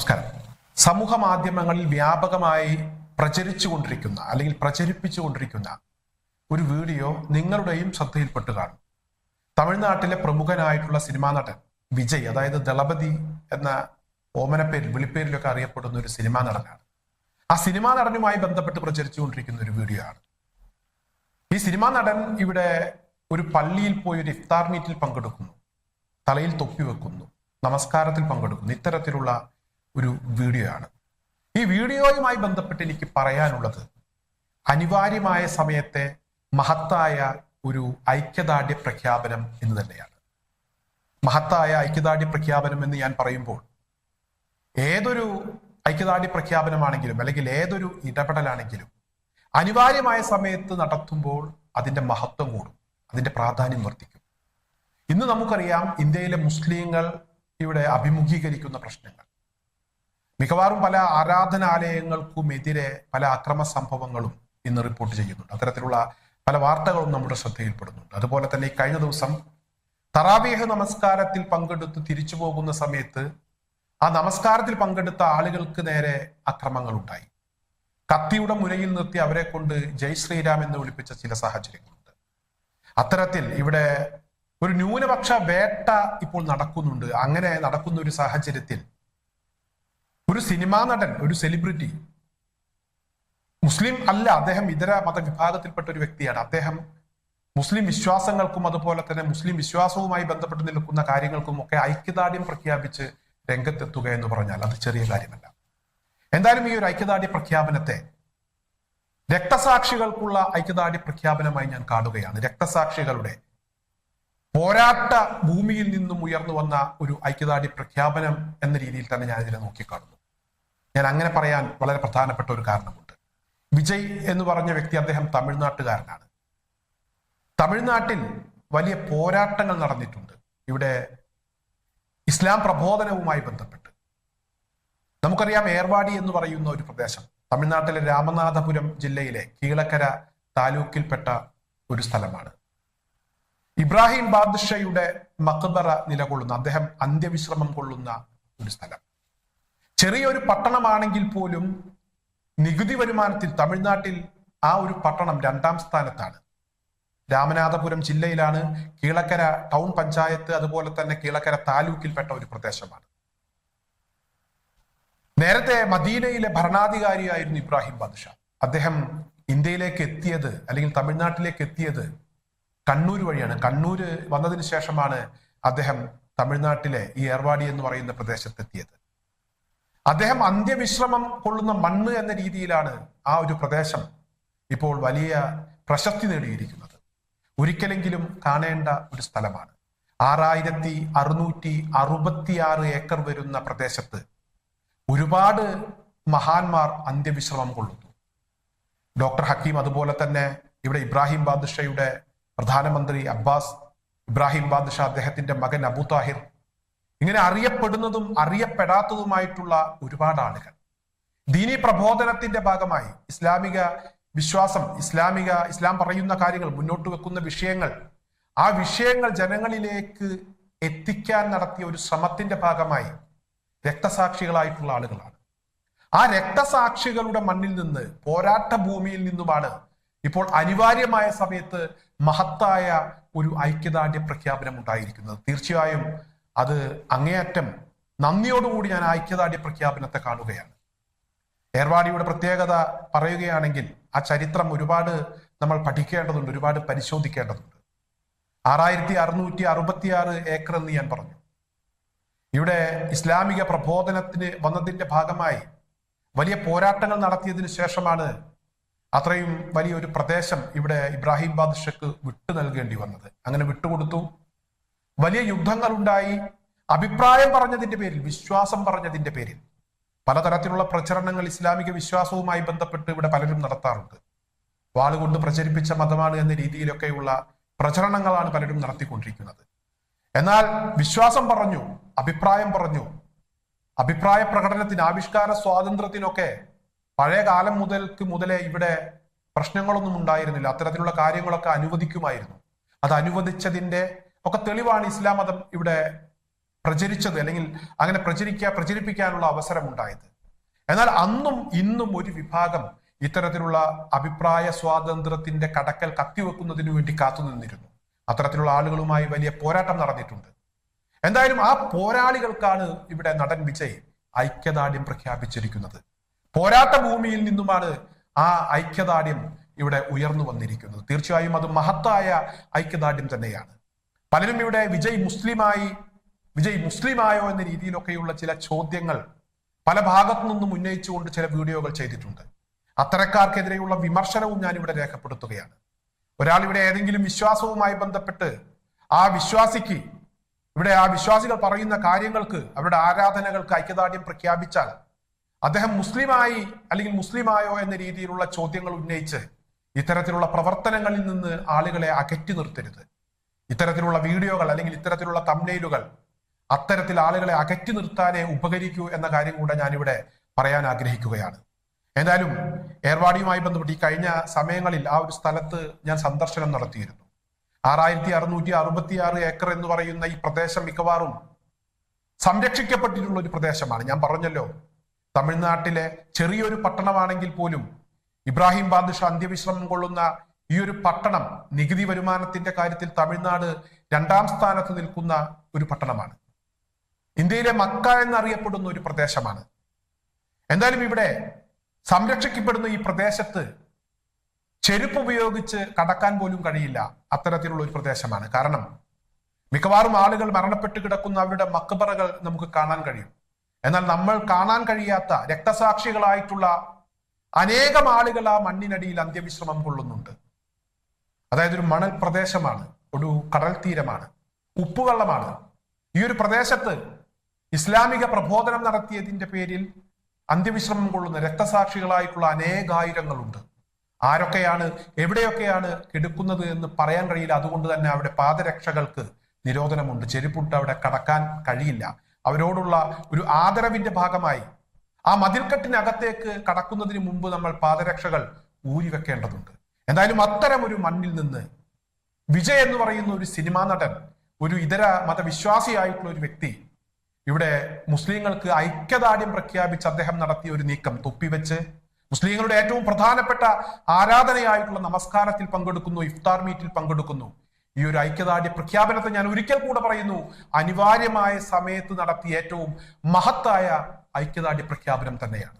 നമസ്കാരം സമൂഹ മാധ്യമങ്ങളിൽ വ്യാപകമായി പ്രചരിച്ചുകൊണ്ടിരിക്കുന്ന അല്ലെങ്കിൽ പ്രചരിപ്പിച്ചുകൊണ്ടിരിക്കുന്ന ഒരു വീഡിയോ നിങ്ങളുടെയും ശ്രദ്ധയിൽപ്പെട്ട് കാണും. തമിഴ്നാട്ടിലെ പ്രമുഖനായിട്ടുള്ള സിനിമാ നടൻ വിജയ് അതായത് ദളപതി എന്ന ഓമനപ്പേരിൽ വിളിപ്പേരിലൊക്കെ അറിയപ്പെടുന്ന ഒരു സിനിമാ നടനാണ്. ആ സിനിമാ നടനുമായി ബന്ധപ്പെട്ട് പ്രചരിച്ചുകൊണ്ടിരിക്കുന്ന ഒരു വീഡിയോ ആണ്. ഈ സിനിമാ നടൻ ഇവിടെ ഒരു പള്ളിയിൽ പോയി ഒരു ഇഫ്താർ മീറ്റിൽ പങ്കെടുക്കുന്നു. തലയിൽ തൊപ്പി വെക്കുന്നു. നമസ്കാരത്തിൽ പങ്കെടുക്കുന്നു. ഇത്തരത്തിലുള്ള ഒരു വീഡിയോ ആണ് ഈ വീഡിയോയുമായി ബന്ധപ്പെട്ട് എനിക്ക് പറയാനുള്ളത് അനിവാര്യമായ സമയത്തെ മഹത്തായ ഒരു ഐക്യദാർഢ്യ പ്രഖ്യാപനം എന്ന് തന്നെയാണ്. മഹത്തായ ഐക്യദാർഢ്യ പ്രഖ്യാപനം എന്ന് ഞാൻ പറയുമ്പോൾ ഏതൊരു ഐക്യദാർഢ്യ പ്രഖ്യാപനമാണെങ്കിലും അല്ലെങ്കിൽ ഏതൊരു ഇടപെടലാണെങ്കിലും അനിവാര്യമായ സമയത്ത് നടത്തുമ്പോൾ അതിന്റെ മഹത്വം കൂടും അതിന്റെ പ്രാധാന്യം വർദ്ധിക്കും. ഇന്ന് നമുക്കറിയാം ഇന്ത്യയിലെ മുസ്ലിങ്ങൾ ഇവിടെ അഭിമുഖീകരിക്കുന്ന പ്രശ്നങ്ങൾ. മിക്കവാറും പല ആരാധനാലയങ്ങൾക്കുമെതിരെ പല അക്രമ സംഭവങ്ങളും ഇന്ന് റിപ്പോർട്ട് ചെയ്യുന്നുണ്ട്. അത്തരത്തിലുള്ള പല വാർത്തകളും നമ്മുടെ ശ്രദ്ധയിൽപ്പെടുന്നുണ്ട്. അതുപോലെ തന്നെ ഈ കഴിഞ്ഞ ദിവസം തറാവീഹ് നമസ്കാരത്തിൽ പങ്കെടുത്ത് തിരിച്ചു പോകുന്ന സമയത്ത് ആ നമസ്കാരത്തിൽ പങ്കെടുത്ത ആളുകൾക്ക് നേരെ അക്രമങ്ങൾ ഉണ്ടായി കത്തിയുടെ മുനയിൽ നിർത്തി അവരെ കൊണ്ട് ജയ് ശ്രീരാം എന്ന് വിളിപ്പിച്ച ചില സാഹചര്യങ്ങളുണ്ട്. അത്തരത്തിൽ ഇവിടെ ഒരു ന്യൂനപക്ഷ വേട്ട ഇപ്പോൾ നടക്കുന്നുണ്ട്. അങ്ങനെ നടക്കുന്ന ഒരു സാഹചര്യത്തിൽ ഒരു സിനിമാ നടൻ ഒരു സെലിബ്രിറ്റി മുസ്ലിം അല്ല അദ്ദേഹം ഇതര മതവിഭാഗത്തിൽപ്പെട്ട ഒരു വ്യക്തിയാണ്. അദ്ദേഹം മുസ്ലിം വിശ്വാസങ്ങൾക്കും അതുപോലെ തന്നെ മുസ്ലിം വിശ്വാസവുമായി ബന്ധപ്പെട്ട് നിൽക്കുന്ന കാര്യങ്ങൾക്കും ഒക്കെ ഐക്യദാർഢ്യം പ്രഖ്യാപിച്ച് രംഗത്തെത്തുക എന്ന് പറഞ്ഞാൽ അത് ചെറിയ കാര്യമല്ല. എന്തായാലും ഈ ഒരു ഐക്യദാർഢ്യ പ്രഖ്യാപനത്തെ രക്തസാക്ഷികൾക്കുള്ള ഐക്യദാർഢ്യ പ്രഖ്യാപനമായി ഞാൻ കാണുകയാണ്. രക്തസാക്ഷികളുടെ പോരാട്ട ഭൂമിയിൽ നിന്നും ഉയർന്നു വന്ന ഒരു ഐക്യദാർഢ്യ പ്രഖ്യാപനം എന്ന രീതിയിൽ തന്നെ ഞാൻ ഇതിനെ നോക്കിക്കാണുന്നു. ഞാൻ അങ്ങനെ പറയാൻ വളരെ പ്രധാനപ്പെട്ട ഒരു കാരണമുണ്ട്. വിജയ് എന്ന് പറഞ്ഞ വ്യക്തി അദ്ദേഹം തമിഴ്നാട്ടുകാരനാണ്. തമിഴ്നാട്ടിൽ വലിയ പോരാട്ടങ്ങൾ നടന്നിട്ടുണ്ട്. ഇവിടെ ഇസ്ലാം പ്രബോധനവുമായി ബന്ധപ്പെട്ട്. നമുക്കറിയാം ഏർവാടി എന്ന് പറയുന്ന ഒരു പ്രദേശം. തമിഴ്നാട്ടിലെ രാമനാഥപുരം ജില്ലയിലെ കീളക്കര താലൂക്കിൽപ്പെട്ട ഒരു സ്ഥലമാണ്. ഇബ്രാഹിം ബാദ്ഷയുടെ മക്ബറ നിലകൊള്ളുന്ന അദ്ദേഹം അന്ത്യവിശ്രമം കൊള്ളുന്ന ഒരു സ്ഥലം. ചെറിയൊരു പട്ടണമാണെങ്കിൽ പോലും നികുതി വരുമാനത്തിൽ തമിഴ്നാട്ടിൽ ആ ഒരു പട്ടണം രണ്ടാം സ്ഥാനത്താണ്. രാമനാഥപുരം ജില്ലയിലാണ് കീളക്കര ടൗൺ പഞ്ചായത്ത് അതുപോലെ തന്നെ കീളക്കര താലൂക്കിൽപ്പെട്ട ഒരു പ്രദേശമാണ്. നേരത്തെ മദീനയിലെ ഭരണാധികാരിയായിരുന്നു ഇബ്രാഹിം ബാദുഷ. അദ്ദേഹം ഇന്ത്യയിലേക്ക് എത്തിയത് അല്ലെങ്കിൽ തമിഴ്നാട്ടിലേക്ക് എത്തിയത് കണ്ണൂർ വഴിയാണ്. കണ്ണൂര് വന്നതിന് ശേഷമാണ് അദ്ദേഹം തമിഴ്നാട്ടിലെ ഈ ഏർവാടി എന്ന് പറയുന്ന പ്രദേശത്തെത്തിയത്. അദ്ദേഹം അന്ത്യവിശ്രമം കൊള്ളുന്ന മണ്ണ് എന്ന രീതിയിലാണ് ആ ഒരു പ്രദേശം ഇപ്പോൾ വലിയ പ്രശസ്തി നേടിയിരിക്കുന്നത്. ഒരിക്കലെങ്കിലും കാണേണ്ട ഒരു സ്ഥലമാണ്. ആറായിരത്തി അറുന്നൂറ്റി അറുപത്തിയാറ് ഏക്കർ വരുന്ന പ്രദേശത്ത് ഒരുപാട് മഹാന്മാർ അന്ത്യവിശ്രമം കൊള്ളുന്നു. ഡോക്ടർ ഹക്കീം അതുപോലെ തന്നെ ഇവിടെ ഇബ്രാഹിം ബാദുഷയുടെ പ്രധാനമന്ത്രി അബ്ബാസ് ഇബ്രാഹിം ബാദുഷ അദ്ദേഹത്തിന്റെ മകൻ അബു താഹിർ ഇങ്ങനെ അറിയപ്പെടുന്നതും അറിയപ്പെടാത്തതുമായിട്ടുള്ള ഒരുപാട് ആളുകൾ. ദീനി പ്രബോധനത്തിന്റെ ഭാഗമായി ഇസ്ലാമിക വിശ്വാസം ഇസ്ലാമിക ഇസ്ലാം പറയുന്ന കാര്യങ്ങൾ മുന്നോട്ട് വെക്കുന്ന വിഷയങ്ങൾ ആ വിഷയങ്ങൾ ജനങ്ങളിലേക്ക് എത്തിക്കാൻ നടത്തിയ ഒരു ശ്രമത്തിന്റെ ഭാഗമായി രക്തസാക്ഷികളായിട്ടുള്ള ആളുകളാണ്. ആ രക്തസാക്ഷികളുടെ മണ്ണിൽ നിന്ന് പോരാട്ട ഭൂമിയിൽ നിന്നുമാണ് ഇപ്പോൾ അനിവാര്യമായ സമയത്ത് മഹത്തായ ഒരു ഐക്യദാർഢ്യ പ്രഖ്യാപനം ഉണ്ടായിരിക്കുന്നത്. തീർച്ചയായും അത് അങ്ങേയറ്റം നന്ദിയോടുകൂടി ഞാൻ ഐക്യദാർഢ്യ പ്രഖ്യാപനത്തെ കാണുകയാണ്. ഏർവാടിയുടെ പ്രത്യേകത പറയുകയാണെങ്കിൽ ആ ചരിത്രം ഒരുപാട് നമ്മൾ പഠിക്കേണ്ടതുണ്ട് ഒരുപാട് പരിശോധിക്കേണ്ടതുണ്ട്. ആറായിരത്തി അറുന്നൂറ്റി അറുപത്തിയാറ് ഏക്കർ എന്ന് ഞാൻ പറഞ്ഞു. ഇവിടെ ഇസ്ലാമിക പ്രബോധനത്തിന് വന്നതിന്റെ ഭാഗമായി വലിയ പോരാട്ടങ്ങൾ നടത്തിയതിനു ശേഷമാണ് അത്രയും വലിയൊരു പ്രദേശം ഇവിടെ ഇബ്രാഹിം ബാദ്ഷക്ക് വിട്ടു നൽകേണ്ടി വന്നത്. അങ്ങനെ വിട്ടുകൊടുത്തു. വലിയ യുദ്ധങ്ങൾ ഉണ്ടായി അഭിപ്രായം പറഞ്ഞതിന്റെ പേരിൽ വിശ്വാസം പറഞ്ഞതിന്റെ പേരിൽ. പലതരത്തിലുള്ള പ്രചരണങ്ങൾ ഇസ്ലാമിക വിശ്വാസവുമായി ബന്ധപ്പെട്ട് ഇവിടെ പലരും നടത്താറുണ്ട്. വാളുകൊണ്ട് പ്രചരിപ്പിച്ച മതമാണ് എന്ന രീതിയിലൊക്കെയുള്ള പ്രചരണങ്ങളാണ് പലരും നടത്തിക്കൊണ്ടിരിക്കുന്നത്. എന്നാൽ വിശ്വാസം പറഞ്ഞു അഭിപ്രായം പറഞ്ഞു അഭിപ്രായ പ്രകടനത്തിന് ആവിഷ്കാര സ്വാതന്ത്ര്യത്തിനൊക്കെ പഴയ കാലം മുതൽക്ക് മുതലേ ഇവിടെ പ്രശ്നങ്ങളൊന്നും ഉണ്ടായിരുന്നില്ല. അത്തരത്തിലുള്ള കാര്യങ്ങളൊക്കെ അനുവദിക്കുമായിരുന്നു. അത് അനുവദിച്ചതിന്റെ ഒക്കെ തെളിവാണ് ഇസ്ലാം മതം ഇവിടെ പ്രചരിച്ചത് അല്ലെങ്കിൽ അങ്ങനെ പ്രചരിക്കുക പ്രചരിപ്പിക്കാനുള്ള അവസരം ഉണ്ടായത് എന്നാൽ അന്നും ഇന്നും ഒരു വിഭാഗം ഇത്തരത്തിലുള്ള അഭിപ്രായ സ്വാതന്ത്ര്യത്തിന്റെ കടക്കൽ കത്തിവെക്കുന്നതിനു വേണ്ടി കാത്തുനിന്നിരുന്നു അത്തരത്തിലുള്ള ആളുകളുമായി വലിയ പോരാട്ടം നടന്നിട്ടുണ്ട്. എന്തായാലും ആ പോരാളികൾക്കാണ് ഇവിടെ നടൻ വിജയ് ഐക്യദാർഢ്യം പ്രഖ്യാപിച്ചിരിക്കുന്നത്. പോരാട്ട ഭൂമിയിൽ നിന്നുമാണ് ആ ഐക്യദാർഢ്യം ഇവിടെ ഉയർന്നു വന്നിരിക്കുന്നത്. തീർച്ചയായും അത് മഹത്തായ ഐക്യദാർഢ്യം തന്നെയാണ്. പലരും ഇവിടെ വിജയ് മുസ്ലിമായി വിജയ് മുസ്ലിമായോ എന്ന രീതിയിലൊക്കെയുള്ള ചില ചോദ്യങ്ങൾ പല ഭാഗത്തു നിന്നും ഉന്നയിച്ചുകൊണ്ട് ചില വീഡിയോകൾ ചെയ്തിട്ടുണ്ട്. അത്തരക്കാർക്കെതിരെയുള്ള വിമർശനവും ഞാൻ ഇവിടെ രേഖപ്പെടുത്തുകയാണ്. ഒരാൾ ഇവിടെ ഏതെങ്കിലും വിശ്വാസവുമായി ബന്ധപ്പെട്ട് ആ വിശ്വാസിക്ക് ഇവിടെ ആ വിശ്വാസികൾ പറയുന്ന കാര്യങ്ങൾക്ക് അവരുടെ ആരാധനകൾക്ക് ഐക്യദാർഢ്യം പ്രഖ്യാപിച്ചാൽ അദ്ദേഹം മുസ്ലിമായി അല്ലെങ്കിൽ മുസ്ലിമായോ എന്ന രീതിയിലുള്ള ചോദ്യങ്ങൾ ഉന്നയിച്ച് ഇത്തരത്തിലുള്ള പ്രവർത്തനങ്ങളിൽ നിന്ന് ആളുകളെ അകറ്റി നിർത്തരുത്. ഇത്തരത്തിലുള്ള വീഡിയോകൾ അല്ലെങ്കിൽ ഇത്തരത്തിലുള്ള തമ്നയിലുകൾ അത്തരത്തിൽ ആളുകളെ അകറ്റി നിർത്താനേ ഉപകരിക്കൂ എന്ന കാര്യം കൂടെ ഞാനിവിടെ പറയാൻ ആഗ്രഹിക്കുകയാണ്. എന്തായാലും ഏർവാടിയുമായി ബന്ധപ്പെട്ട് ഈ കഴിഞ്ഞ സമയങ്ങളിൽ ആ ഒരു സ്ഥലത്ത് ഞാൻ സന്ദർശനം നടത്തിയിരുന്നു. ആറായിരത്തി അറുന്നൂറ്റി അറുപത്തി ആറ് ഏക്കർ എന്ന് പറയുന്ന ഈ പ്രദേശം മിക്കവാറും സംരക്ഷിക്കപ്പെട്ടിട്ടുള്ള ഒരു പ്രദേശമാണ്. ഞാൻ പറഞ്ഞല്ലോ തമിഴ്നാട്ടിലെ ചെറിയൊരു പട്ടണമാണെങ്കിൽ പോലും ഇബ്രാഹിം ബാദുഷ അന്ത്യവിശ്രമം കൊള്ളുന്ന ഈ ഒരു പട്ടണം നികുതി വരുമാനത്തിന്റെ കാര്യത്തിൽ തമിഴ്നാട് രണ്ടാം സ്ഥാനത്ത് നിൽക്കുന്ന ഒരു പട്ടണമാണ്. ഇന്ത്യയിലെ മക്ക എന്നറിയപ്പെടുന്ന ഒരു പ്രദേശമാണ്. എന്തായാലും ഇവിടെ സംരക്ഷിക്കപ്പെടുന്ന ഈ പ്രദേശത്ത് ചെരുപ്പ് ഉപയോഗിച്ച് കടക്കാൻ പോലും കഴിയില്ല അത്തരത്തിലുള്ള ഒരു പ്രദേശമാണ്. കാരണം മിക്കവാറും ആളുകൾ മരണപ്പെട്ട് കിടക്കുന്ന അവരുടെ മക്കബറകൾ നമുക്ക് കാണാൻ കഴിയും. എന്നാൽ നമ്മൾ കാണാൻ കഴിയാത്ത രക്തസാക്ഷികളായിട്ടുള്ള അനേകം ആളുകൾ ആ മണ്ണിനടിയിൽ അന്ത്യവിശ്രമം കൊള്ളുന്നുണ്ട്. അതായത് ഒരു മണൽ പ്രദേശമാണ് ഒരു കടൽ തീരമാണ് ഉപ്പുവെള്ളമാണ്. ഈ ഒരു പ്രദേശത്ത് ഇസ്ലാമിക പ്രബോധനം നടത്തിയതിന്റെ പേരിൽ അന്ത്യവിശ്രമം കൊള്ളുന്ന രക്തസാക്ഷികളായിട്ടുള്ള അനേകായിരങ്ങളുണ്ട്. ആരൊക്കെയാണ് എവിടെയൊക്കെയാണ് കെടുക്കുന്നത് എന്ന് പറയാൻ കഴിയില്ല. അതുകൊണ്ട് തന്നെ അവിടെ പാദരക്ഷകൾക്ക് നിരോധനമുണ്ട്. ചെരുപ്പിട്ട് അവിടെ കടക്കാൻ കഴിയില്ല. അവരോടുള്ള ഒരു ആദരവിന്റെ ഭാഗമായി ആ മതിൽക്കെട്ടിനകത്തേക്ക് കടക്കുന്നതിന് മുമ്പ് നമ്മൾ പാദരക്ഷകൾ ഊരി വെക്കേണ്ടതുണ്ട് എന്തായാലും അത്തരം ഒരു മണ്ണിൽ നിന്ന് വിജയ് എന്ന് പറയുന്ന ഒരു സിനിമാ നടൻ ഒരു ഇതര മതവിശ്വാസിയായിട്ടുള്ള ഒരു വ്യക്തി ഇവിടെ മുസ്ലിങ്ങൾക്ക് ഐക്യദാർഢ്യം പ്രഖ്യാപിച്ച് അദ്ദേഹം നടത്തിയ ഒരു നീക്കം തൊപ്പിവെച്ച് മുസ്ലിങ്ങളുടെ ഏറ്റവും പ്രധാനപ്പെട്ട ആരാധനയായിട്ടുള്ള നമസ്കാരത്തിൽ പങ്കെടുക്കുന്നു ഇഫ്താർ മീറ്റിൽ പങ്കെടുക്കുന്നു. ഈ ഒരു ഐക്യദാർഢ്യ പ്രഖ്യാപനത്തെ ഞാൻ ഒരിക്കൽ കൂടെ പറയുന്നു അനിവാര്യമായ സമയത്ത് നടത്തിയ ഏറ്റവും മഹത്തായ ഐക്യദാർഢ്യ പ്രഖ്യാപനം തന്നെയാണ്.